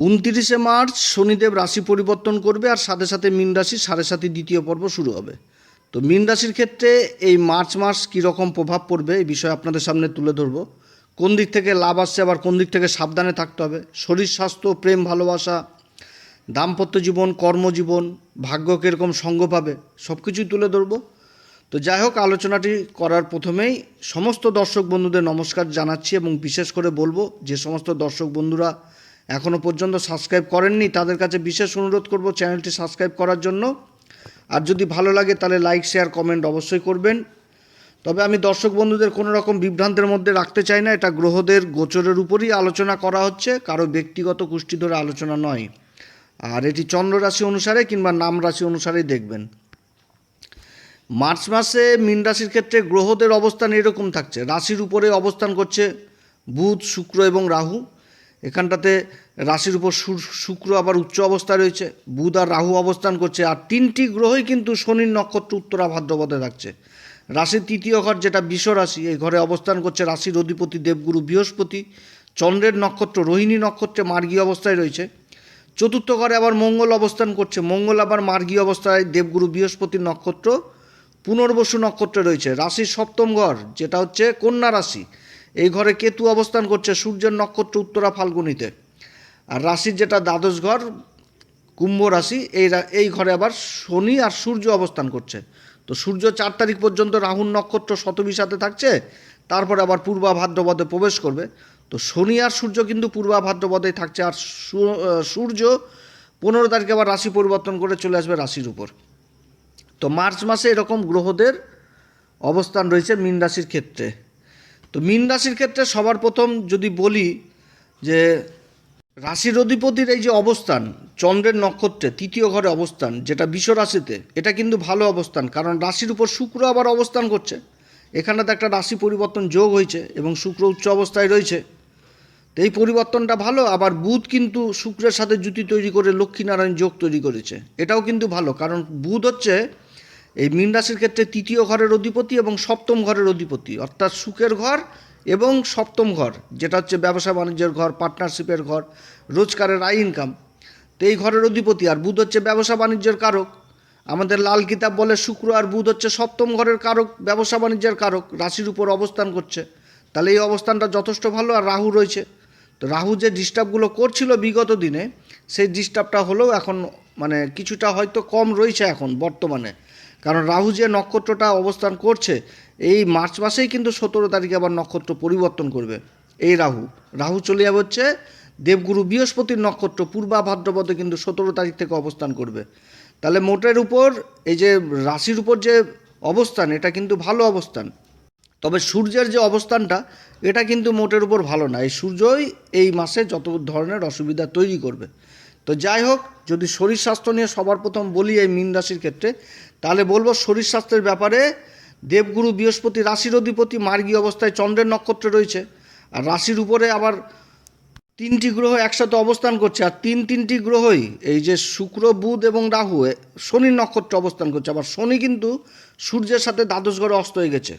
উনতিরিশে March Shanidev রাশি পরিবর্তন করবে আর সাথে সাথে মীন রাশি সাড়ে সাথে দ্বিতীয় পর্ব শুরু হবে। তো মীন রাশির ক্ষেত্রে এই মার্চ মাস কীরকম প্রভাব পড়বে এই বিষয়ে আপনাদের সামনে তুলে ধরব। কোন দিক থেকে লাভ আসছে আবার কোন দিক থেকে সাবধানে থাকতে হবে? শরীর, স্বাস্থ্য, প্রেম, ভালোবাসা, দাম্পত্য জীবন, কর্মজীবন, ভাগ্য কীরকম সঙ্গ পাবে সব কিছুই তুলে ধরবো। তো যাই হোক, আলোচনাটি করার প্রথমেই সমস্ত দর্শক বন্ধুদের নমস্কার জানাচ্ছি এবং বিশেষ করে বলব যে সমস্ত দর্শক বন্ধুরা এখনও পর্যন্ত সাবস্ক্রাইব করেননি, তাদের কাছে বিশেষ অনুরোধ করব চ্যানেলটি সাবস্ক্রাইব করার জন্য। আর যদি ভালো লাগে তাহলে লাইক, শেয়ার, কমেন্ট অবশ্যই করবেন। তবে আমি দর্শক বন্ধুদের কোনো রকম বিভ্রান্তের মধ্যে রাখতে চাই না, এটা গ্রহদের গোচরের উপরই আলোচনা করা হচ্ছে, কারও ব্যক্তিগত কুষ্টি ধরে আলোচনা নয়। আর এটি চন্দ্র রাশি অনুসারে কিংবা নাম রাশি অনুসারেই দেখবেন। মার্চ মাসে মীন রাশির ক্ষেত্রে গ্রহদের অবস্থান এরকম থাকছে, রাশির উপরে অবস্থান করছে বুধ, শুক্র এবং রাহু। এখানটাতে রাশির উপর শুক্র আবার উচ্চ অবস্থায় রয়েছে, বুধ আর রাহু অবস্থান করছে, আর তিনটি গ্রহই কিন্তু শনির নক্ষত্র উত্তরা ভাদ্রপদে থাকছে। রাশির তৃতীয় ঘর যেটা বিষ রাশি, এই ঘরে অবস্থান করছে রাশির অধিপতি দেবগুরু বৃহস্পতি, চন্দ্রের নক্ষত্র রোহিণী নক্ষত্রে মার্গী অবস্থায় রয়েছে। চতুর্থ ঘরে আবার মঙ্গল অবস্থান করছে, মঙ্গল আবার মার্গী অবস্থায় দেবগুরু বৃহস্পতির নক্ষত্র, পুনর্বসু নক্ষত্রে রয়েছে। রাশির সপ্তম ঘর, যেটা হচ্ছে কন্যা রাশি এই ঘরে কেতু অবস্থান করছে সূর্যের নক্ষত্র উত্তরা ফাল্গুনিতে। আর রাশির যেটা দ্বাদশ ঘর, কুম্ভ রাশি, এই এই ঘরে আবার শনি আর সূর্য অবস্থান করছে। তো সূর্য চার তারিখ পর্যন্ত রাহুর নক্ষত্র শতবিশাতে থাকছে, তারপরে আবার পূর্বা ভাদ্রপদে প্রবেশ করবে। তো শনি আর সূর্য কিন্তু পূর্বা ভাদ্রপদেই থাকছে, আর সূর্য পনেরো তারিখে আবার রাশি পরিবর্তন করে চলে আসবে রাশির উপর। তো মার্চ মাসে এরকম গ্রহদের অবস্থান রয়েছে মীন রাশির ক্ষেত্রে। তো মীন রাশির ক্ষেত্রে সবার প্রথম যদি বলি যে রাশির অধিপতির এই যে অবস্থান, চন্দ্রের নক্ষত্রে তৃতীয় ঘরে অবস্থান, যেটা বিষ রাশিতে, এটা কিন্তু ভালো অবস্থান, কারণ রাশির উপর শুক্র আবার অবস্থান করছে। এখানে তো একটা রাশি পরিবর্তন যোগ হয়েছে এবং শুক্র উচ্চ অবস্থায় রয়েছে। তো এই পরিবর্তনটা ভালো, আবার বুধ কিন্তু শুক্রের সাথে জুতি তৈরি করে লক্ষ্মীনারায়ণ যোগ তৈরি করেছে। এটাও কিন্তু ভালো, কারণ বুধ হচ্ছে এই মীন রাশির ক্ষেত্রে তৃতীয় ঘরের অধিপতি এবং সপ্তম ঘরের অধিপতি, অর্থাৎ সুখের ঘর এবং সপ্তম ঘর, যেটা হচ্ছে ব্যবসা বাণিজ্যের ঘর পার্টনারশিপের ঘর, রোজগারের আয় ইনকাম তো এই ঘরের অধিপতি আর বুধ হচ্ছে ব্যবসা বাণিজ্যের কারক। আমাদের লাল কিতাব বলে শুক্র আর বুধ হচ্ছে সপ্তম ঘরের কারক, ব্যবসা বাণিজ্যের কারক, রাশির উপর অবস্থান করছে। তাহলে এই অবস্থানটা যথেষ্ট ভালো আর রাহু রয়েছে। তো রাহু যে ডিস্টার্বগুলো করছিল বিগত দিনে, সেই ডিস্টার্বটা হলেও এখন মানে কিছুটা হয়তো কম রয়েছে এখন বর্তমানে। কারণ রাহু যে নক্ষত্রটা অবস্থান করছে, এই মার্চ মাসেই কিন্তু সতেরো তারিখে আবার নক্ষত্র পরিবর্তন করবে। এই রাহু রাহু চলে যাবে হচ্ছে দেবগুরু বৃহস্পতির নক্ষত্র, পূর্বা ভাদ্রপদে কিন্তু সতেরো তারিখ থেকে অবস্থান করবে। তাহলে মোটের উপর এই যে রাশির উপর যে অবস্থান, এটা কিন্তু ভালো অবস্থান। তবে সূর্যের যে অবস্থানটা, এটা কিন্তু মোটের উপর ভালো না। এই সূর্যই এই মাসে যত ধরনের অসুবিধা তৈরি করবে। তো যাই হোক, যদি শরীর স্বাস্থ্য নিয়ে সবার প্রথম বলি এই মীন রাশির ক্ষেত্রে, তাহলে বলব শরীর স্বাস্থ্যের ব্যাপারে দেবগুরু বৃহস্পতি রাশির অধিপতি মার্গী অবস্থায় চন্দ্রের নক্ষত্রে রয়েছে। আর রাশির উপরে আবার তিনটি গ্রহ একসাথে অবস্থান করছে, আর তিন তিনটি গ্রহই এই যে শুক্র, বুধ এবং রাহু শনির নক্ষত্রে অবস্থান করছে। আবার শনি কিন্তু সূর্যের সাথে দ্বাদশ ঘরে অস্ত হয়ে গেছে।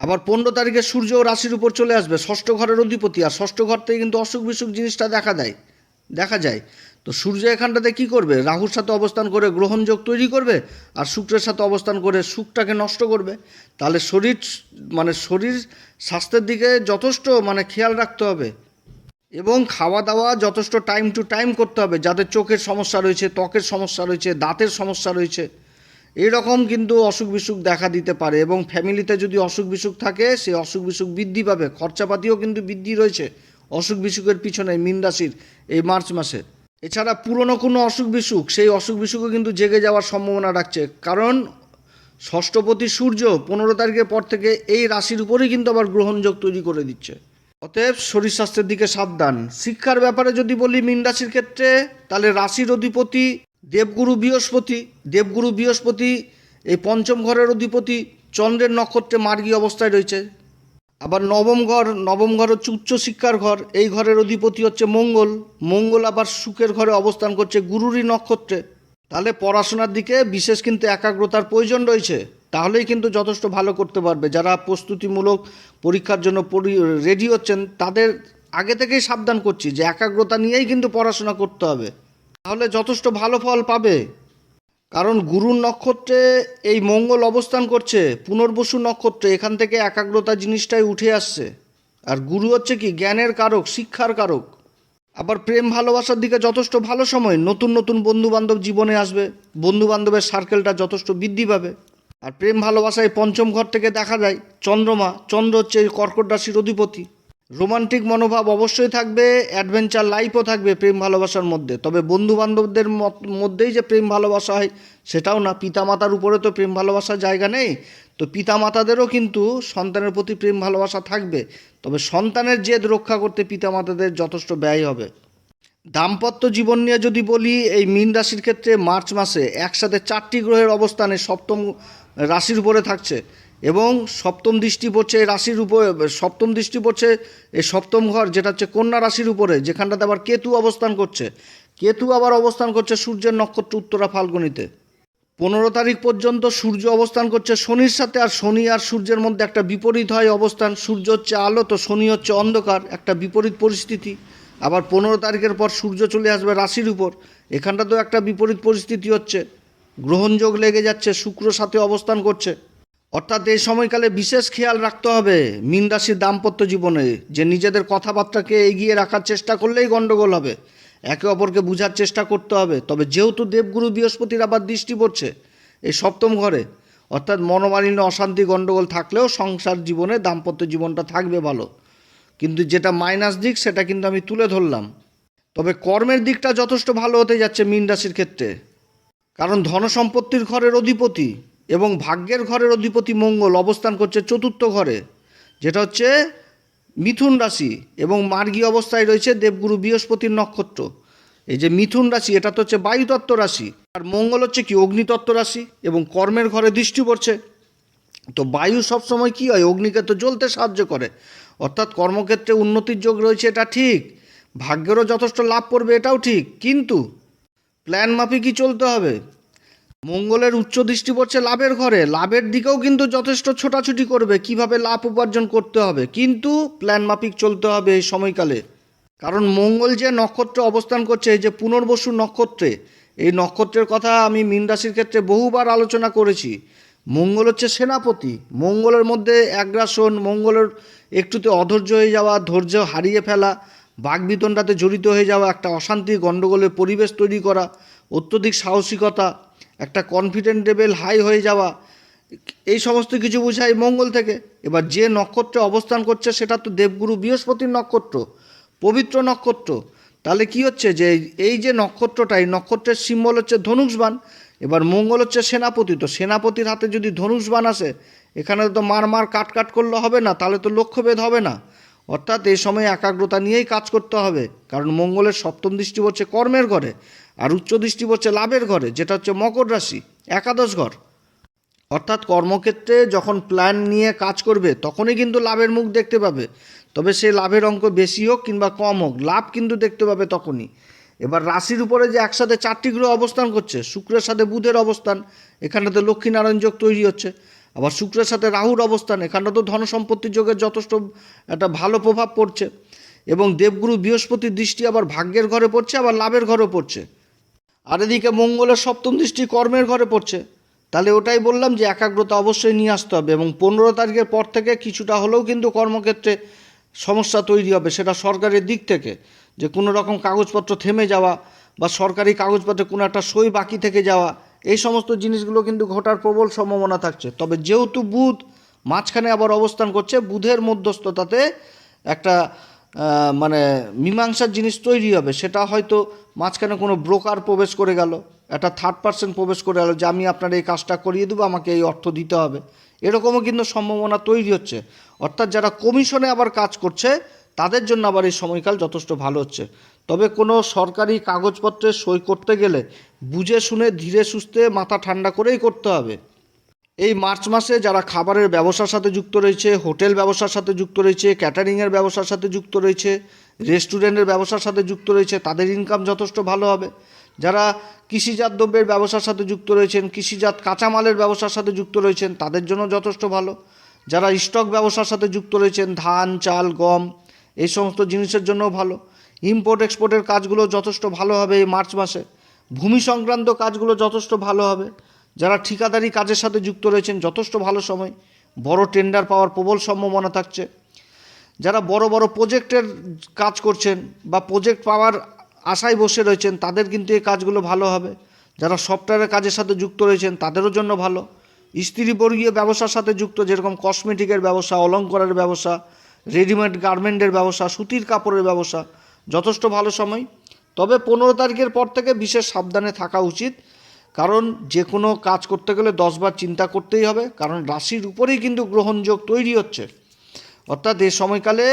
আবার পনেরো তারিখে সূর্য রাশির উপর চলে আসবে, ষষ্ঠ ঘরের অধিপতি। আর ষষ্ঠ ঘর থেকে কিন্তু অসুখ বিসুখ জিনিসটা দেখা দেয়, দেখা যায়। তো সূর্য এখানটাতে কি করবে? রাহুর সাথে অবস্থান করে গ্রহণযোগ তৈরি করবে আর শুক্রের সাথে অবস্থান করে সুখটাকে নষ্ট করবে? তাহলে শরীর মানে শরীর স্বাস্থ্যের দিকে যথেষ্ট মানে খেয়াল রাখতে হবে। এবং খাওয়া দাওয়া যথেষ্ট টাইম টু টাইম করতে হবে যাদের চোখের সমস্যা রয়েছে, ত্বকের সমস্যা রয়েছে, দাঁতের সমস্যা রয়েছে। এই রকম কিন্তু অসুখ বিসুখ দেখা দিতে পারে এবং ফ্যামিলিতে যদি অসুখ বিসুখ থাকে, সেই অসুখ বিসুখ বৃদ্ধি পাবে। খরচাপাতিও কিন্তু বৃদ্ধি রয়েছে অসুখ বিসুখের পিছনে মিন রাশির এই মার্চ মাসে। এছাড়া পুরনো কোনো অসুখ বিসুখ, সেই অসুখ বিসুখও কিন্তু জেগে যাওয়ার সম্ভাবনা রাখছে। কারণ ষষ্ঠপতি সূর্য পনেরো তারিখের পর থেকে এই রাশির উপরেই কিন্তু আবার গ্রহণযোগ তৈরি করে দিচ্ছে। অতএব শরীর স্বাস্থ্যের দিকে সাবধান। শিক্ষার ব্যাপারে যদি বলি মীন রাশির ক্ষেত্রে, তাহলে রাশির অধিপতি দেবগুরু বৃহস্পতি দেবগুরু বৃহস্পতি এই পঞ্চম ঘরের অধিপতি চন্দ্রের নক্ষত্রে মার্গী অবস্থায় রয়েছে। আবার নবম ঘর নবম ঘর হচ্ছে উচ্চ শিক্ষার ঘর, এই ঘরের অধিপতি হচ্ছে মঙ্গল। মঙ্গল আবার সুখের ঘরে অবস্থান করছে গুরুরই নক্ষত্রে। তাহলে পড়াশোনার দিকে বিশেষ কিন্তু একাগ্রতার প্রয়োজন রয়েছে। তাহলেই কিন্তু যথেষ্ট ভালো করতে পারবে। যারা প্রস্তুতিমূলক পরীক্ষার জন্য রেডি হচ্ছেন, তাদের আগে থেকেই সাবধান করছি যে একাগ্রতা নিয়েই কিন্তু পড়াশোনা করতে হবে। তাহলে যথেষ্ট ভালো ফল পাবে। কারণ গুরুর নক্ষত্রে এই মঙ্গল অবস্থান করছে, পুনর্বসু নক্ষত্রে এখান থেকে একাগ্রতা জিনিসটাই উঠে আসছে। আর গুরু হচ্ছে কি? জ্ঞানের কারক, শিক্ষার কারক। আবার প্রেম, ভালোবাসার দিকে যথেষ্ট ভালো সময় নতুন নতুন বন্ধু বান্ধব জীবনে আসবে বন্ধু বান্ধবের সার্কেলটা যথেষ্ট বৃদ্ধি পাবে। আর প্রেম, ভালোবাসায় পঞ্চম ঘর থেকে দেখা যায়, চন্দ্রমা। চন্দ্র হচ্ছে এই কর্কট রাশির অধিপতি। রোমান্টিক মনোভাব অবশ্যই থাকবে অ্যাডভেঞ্চার লাইফও থাকবে প্রেম ভালোবাসার মধ্যে। তবে বন্ধু বান্ধবদের মধ্যেই যে প্রেম ভালোবাসা হয়, সেটাও না। পিতামাতার উপরে তো প্রেম ভালোবাসার জায়গা নেই। তো পিতামাতাদেরও কিন্তু সন্তানের প্রতি প্রেম ভালোবাসা থাকবে। তবে সন্তানের জেদ রক্ষা করতে পিতামাতাদের যথেষ্ট ব্যয় হবে। দাম্পত্য জীবন নিয়ে যদি বলি, এই মীন রাশির ক্ষেত্রে মার্চ মাসে একসাথে চারটি গ্রহের অবস্থানে সপ্তম রাশির উপরে থাকছে। এবং সপ্তম দৃষ্টি পড়ছে রাশির উপরে, সপ্তম দৃষ্টি পড়ছে এই সপ্তম ঘর, যেটা হচ্ছে কন্যা রাশির উপরে, যেখানটাতে আবার কেতু অবস্থান করছে। কেতু আবার অবস্থান করছে সূর্যের নক্ষত্র উত্তরা ফাল্গুনিতে। পনেরো তারিখ পর্যন্ত সূর্য অবস্থান করছে শনির সাথে, আর শনি আর সূর্যের মধ্যে একটা বিপরীত হয় অবস্থান। সূর্য হচ্ছে আলো, তো শনি হচ্ছে অন্ধকার, একটা বিপরীত পরিস্থিতি। আবার পনেরো তারিখের পর সূর্য চলে আসবে রাশির উপর, এখানটাতেও একটা বিপরীত পরিস্থিতি হচ্ছে। গ্রহণযোগ লেগে যাচ্ছে, শুক্র সাথে অবস্থান করছে। অর্থাৎ এই সময়কালে বিশেষ খেয়াল রাখতে হবে মীন রাশির দাম্পত্য জীবনে, যে নিজেদের কথাবার্তাকে এগিয়ে রাখার চেষ্টা করলেই গণ্ডগোল হবে। একে অপরকে বোঝার চেষ্টা করতে হবে। তবে যেহেতু দেবগুরু বৃহস্পতির আবার দৃষ্টি পড়ছে এই সপ্তম ঘরে, অর্থাৎ মনোমালিন্য, অশান্তি, গণ্ডগোল থাকলেও সংসার জীবনে, দাম্পত্য জীবনটা থাকবে ভালো। কিন্তু যেটা মাইনাস দিক, সেটা কিন্তু আমি তুলে ধরলাম। তবে কর্মের দিকটা যথেষ্ট ভালো হতে যাচ্ছে মীন রাশির ক্ষেত্রে। কারণ ধনসম্পত্তির ঘরের অধিপতি এবং ভাগ্যের ঘরের অধিপতি মঙ্গল অবস্থান করছে চতুর্থ ঘরে, যেটা হচ্ছে মিথুন রাশি এবং মার্গী অবস্থায় রয়েছে দেবগুরু বৃহস্পতির নক্ষত্র। এই যে মিথুন রাশি, এটা তো হচ্ছে বায়ুতত্ত্ব রাশি। আর মঙ্গল হচ্ছে কি? অগ্নিতত্ত্ব রাশি এবং কর্মের ঘরে দৃষ্টি পড়ছে। তো বায়ু সবসময় কী হয়? অগ্নিকে তো জ্বলতে সাহায্য করে। অর্থাৎ কর্মক্ষেত্রে উন্নতির যোগ রয়েছে, এটা ঠিক। ভাগ্যেরও যথেষ্ট লাভ করবে, এটাও ঠিক। কিন্তু প্ল্যান মাফিকই চলতে হবে। মঙ্গলের উচ্চ দৃষ্টি পড়ছে লাভের ঘরে। লাভের দিকেও কিন্তু যথেষ্ট ছোটাছুটি করবে। কীভাবে লাভ উপার্জন করতে হবে? কিন্তু প্ল্যান মাফিক চলতে হবে এই সময়কালে। কারণ মঙ্গল যে নক্ষত্রে অবস্থান করছে, এই যে পুনর্বসু নক্ষত্রে, এই নক্ষত্রের কথা আমি মীন রাশির ক্ষেত্রে বহুবার আলোচনা করেছি। মঙ্গল হচ্ছে সেনাপতি। মঙ্গলের মধ্যে অ্যাগ্রাসন, মঙ্গলের একটুতে অধৈর্য হয়ে যাওয়া, ধৈর্য হারিয়ে ফেলা, বাগবিতণ্ডাতে জড়িত হয়ে যাওয়া, একটা অশান্তি, গণ্ডগোলের পরিবেশ তৈরি করা, অত্যধিক সাহসিকতা একটা কনফিডেন্ট লেভেল হাই হয়ে যাওয়া, এই সমস্ত কিছু বোঝায় মঙ্গল থেকে। এবার যে নক্ষত্রে অবস্থান করছে, সেটা তো দেবগুরু বৃহস্পতির নক্ষত্র, পবিত্র নক্ষত্র। তাহলে কি হচ্ছে যে, এই যে নক্ষত্রটা, এই নক্ষত্রের সিম্বল হচ্ছে ধনুষবান, এবার মঙ্গল হচ্ছে সেনাপতি। তো সেনাপতির হাতে যদি ধনুষবান আসে, এখানে তো মার মার কাট কাট করলে হবে না, তাহলে তো লক্ষ্যভেদ হবে না। অর্থাৎ এই সময় একাগ্রতা নিয়েই কাজ করতে হবে, কারণ মঙ্গলের সপ্তম দৃষ্টি হচ্ছে কর্মের ঘরে। আর উচ্চ দৃষ্টি হচ্ছে লাভের ঘরে, যেটা হচ্ছে মকর রাশি, একাদশ ঘর। অর্থাৎ কর্মক্ষেত্রে যখন প্ল্যান নিয়ে কাজ করবে, তখনই কিন্তু লাভের মুখ দেখতে পাবে। তবে সে লাভের অঙ্ক বেশি হোক কিংবা কম হোক, লাভ কিন্তু দেখতে পাবে তখনই। এবার রাশির উপরে যে একসাথে চারটি গ্রহ অবস্থান করছে, শুক্রের সাথে বুধের অবস্থান, এখানটাতে লক্ষ্মীনারায়ণ যোগ তৈরি হচ্ছে। আবার শুক্রের সাথে রাহুর অবস্থান, এখানটা তো ধন সম্পত্তির যোগের যথেষ্ট একটা ভালো প্রভাব পড়ছে। এবং দেবগুরু বৃহস্পতির দৃষ্টি আবার ভাগ্যের ঘরে পড়ছে, আবার লাভের ঘরে পড়ছে। আর এদিকে মঙ্গলের সপ্তম দৃষ্টি কর্মের ঘরে পড়ছে। তাহলে ওটাই বললাম যে একাগ্রতা অবশ্যই নিয়ে আসতে হবে এবং পনেরো তারিখের পর থেকে কিছুটা হলেও কিন্তু কর্মক্ষেত্রে সমস্যা তৈরি হবে, সেটা সরকারের দিক থেকে। যে কোনো রকম কাগজপত্র থেমে যাওয়া বা সরকারি কাগজপত্রে কোনো একটা সই বাকি থেকে যাওয়া, এই সমস্ত জিনিসগুলো কিন্তু ঘটার প্রবল সম্ভাবনা থাকছে। তবে যেহেতু বুধ মাঝখানে আবার অবস্থান করছে, বুধের মধ্যস্থতাতে একটা মানে মীমাংসার জিনিস তৈরি হবে, সেটা হয়তো মাঝখানে কোনো ব্রোকার প্রবেশ করে গেল, একটা থার্ড পার্সন প্রবেশ করে গেল যে আমি আপনার এই কাজটা করিয়ে দেবো, আমাকে এই অর্থ দিতে হবে। এরকমও কিন্তু সম্ভাবনা তৈরি হচ্ছে। অর্থাৎ যারা কমিশনে আবার কাজ করছে, তাদের জন্য আবার এই সময়কাল যথেষ্ট ভালো হচ্ছে। তবে কোনো সরকারি কাগজপত্রে সই করতে গেলে বুঝে শুনে ধীরে সুস্থে মাথা ঠান্ডা করেই করতে হবে। এই মার্চ মাসে যারা খাবারের ব্যবসার সাথে যুক্ত রয়েছে, হোটেল ব্যবসার সাথে যুক্ত রয়েছে, ক্যাটারিংয়ের ব্যবসার সাথে যুক্ত রয়েছে, রেস্টুরেন্টের ব্যবসার সাথে যুক্ত রয়েছে, তাদের ইনকাম যথেষ্ট ভালো হবে। যারা কৃষিজাত দ্রব্যের ব্যবসার সাথে যুক্ত রয়েছেন, কৃষিজাত কাঁচামালের ব্যবসার সাথে যুক্ত রয়েছেন, তাদের জন্য যথেষ্ট ভালো। যারা স্টক ব্যবসার সাথে যুক্ত রয়েছেন, ধান, চাল, গম, এই সমস্ত জিনিসের জন্য ভালো। ইম্পোর্ট এক্সপোর্টের কাজগুলো যথেষ্ট ভালো হবে এই মার্চ মাসে। ভূমি সংক্রান্ত কাজগুলো যথেষ্ট ভালো হবে। যারা ঠিকাদারি কাজের সাথে যুক্ত রয়েছেন, যথেষ্ট ভালো সময়, বড় টেন্ডার পাওয়ার প্রবল সম্ভাবনা থাকছে। যারা বড় বড় প্রজেক্টের কাজ করছেন বা প্রজেক্ট পাওয়ার আশায় বসে রয়েছেন, তাদের কিন্তু এই কাজগুলো ভালো হবে। যারা সফটওয়্যারের কাজের সাথে যুক্ত রয়েছেন, তাদেরও জন্য ভালো। স্ত্রীবর্গীয় ব্যবসার সাথে যুক্ত, যেরকম কসমেটিকের ব্যবসা, অলঙ্কারের ব্যবসা রেডিমেড গার্মেন্টের ব্যবসা, সুতির কাপড়ের ব্যবসা, যথেষ্ট ভালো সময়। তবে পনেরো তারিখের পর থেকে বিশেষ সাবধানে থাকা উচিত। কারণ যে কোনো কাজ করতে গেলে দশবার চিন্তা করতেই হবে, কারণ রাশির উপরেই কিন্তু গ্রহণযোগ তৈরি হচ্ছে। অর্থাৎ এ সময়কালে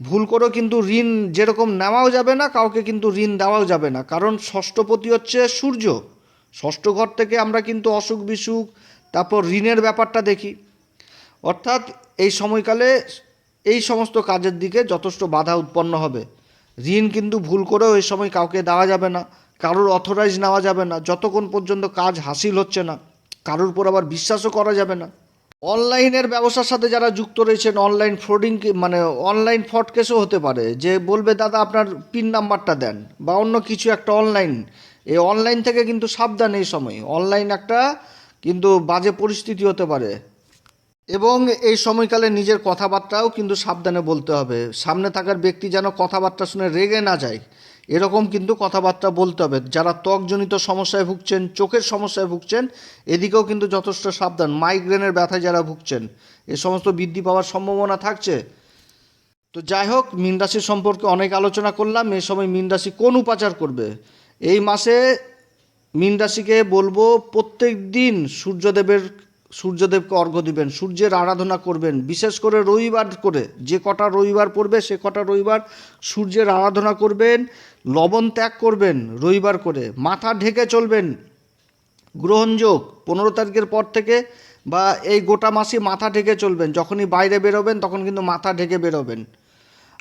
ভুল করেও কিন্তু ঋণ যেরকম নেওয়াও যাবে না, কাউকে কিন্তু ঋণ দেওয়াও যাবে না। কারণ ষষ্ঠপতি হচ্ছে সূর্য। ষষ্ঠ ঘর থেকে আমরা কিন্তু অসুখ বিসুখ, তারপর ঋণের ব্যাপারটা দেখি। অর্থাৎ এই সময়কালে এই সমস্ত কাজের দিকে যথেষ্ট বাধা উৎপন্ন হবে। ঋণ কিন্তু ভুল করেও এই সময় কাউকে দেওয়া যাবে না। কারোর অথরাইজ নেওয়া যাবে না, যতক্ষণ পর্যন্ত কাজ হাসিল হচ্ছে না, কারোর উপর আবার বিশ্বাসও করা যাবে না। অনলাইনের ব্যবসার সাথে যারা যুক্ত রয়েছেন, অনলাইন ফ্রডিং মানে অনলাইন ফ্রড কেসও হতে পারে। যে বলবে, দাদা, আপনার পিন নাম্বারটা দেন, বা অন্য কিছু একটা অনলাইন এই অনলাইন থেকে কিন্তু সাবধান এই সময়। অনলাইন একটা কিন্তু বাজে পরিস্থিতি হতে পারে। এবং এই সময়কালে নিজের কথাবার্তাও কিন্তু সাবধানে বলতে হবে। সামনে থাকার ব্যক্তি যেন কথাবার্তা শুনে রেগে না যায়। এরকম কিন্তু কথাবার্তা বলতে হবে। যারা ত্বকজনিত সমস্যায় ভুগছেন, চোখের সমস্যায় ভুগছেন, এদিকেও কিন্তু যথেষ্ট সাবধান। মাইগ্রেনের ব্যথায় যারা ভুগছেন, এ সমস্ত বৃদ্ধি পাওয়ার সম্ভাবনা থাকছে। তো যাই হোক, মীন রাশি সম্পর্কে অনেক আলোচনা করলাম। এ সময় মীন রাশি কোন উপাচার করবে? এই মাসে মীন রাশিকে বলব প্রত্যেক দিন সূর্যদেবের সূর্যদেবকে অর্ঘ্য দিবেন, সূর্যের আরাধনা করবেন, বিশেষ করে রবিবার করে, যে কটা রবিবার পড়বে, সে কটা রবিবার সূর্যের আরাধনা করবেন, লবণ ত্যাগ করবেন রবিবার করে, মাথা ঢেকে চলবেন, গ্রহণযোগ, পনেরো তারিখের পর থেকে বা এই গোটা মাসই মাথা ঢেকে চলবেন, যখনই বাইরে বেরোবেন তখন কিন্তু মাথা ঢেকে বেরোবেন।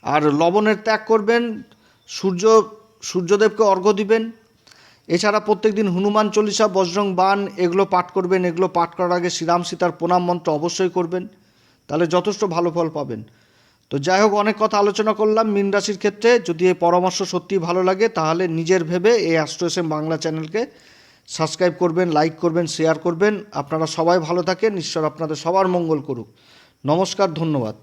আর লবণের ত্যাগ করবেন, সূর্য, সূর্যদেবকে অর্ঘ্য দিবেন এছাড়া প্রত্যেকদিন হনুমান চল্লিশা, বজরং বান, এগুলো পাঠ করবেন, এগুলো পাঠ করার আগে শ্রীরাম সীতার প্রণাম মন্ত্র অবশ্যই করবেন। তাহলে যথেষ্ট ভালো ফল পাবেন। তো যাই হোক, অনেক কথা আলোচনা করলাম মীন রাশির ক্ষেত্রে। যদি এই পরামর্শ সত্যিই ভালো লাগে, তাহলে নিজের ভেবে এই অ্যাস্ট্রো এস বাংলা চ্যানেলকে সাবস্ক্রাইব করবেন, লাইক করবেন, শেয়ার করবেন। আপনারা সবাই ভালো থাকেন, ঈশ্বর আপনাদের সবার মঙ্গল করুক। নমস্কার, ধন্যবাদ।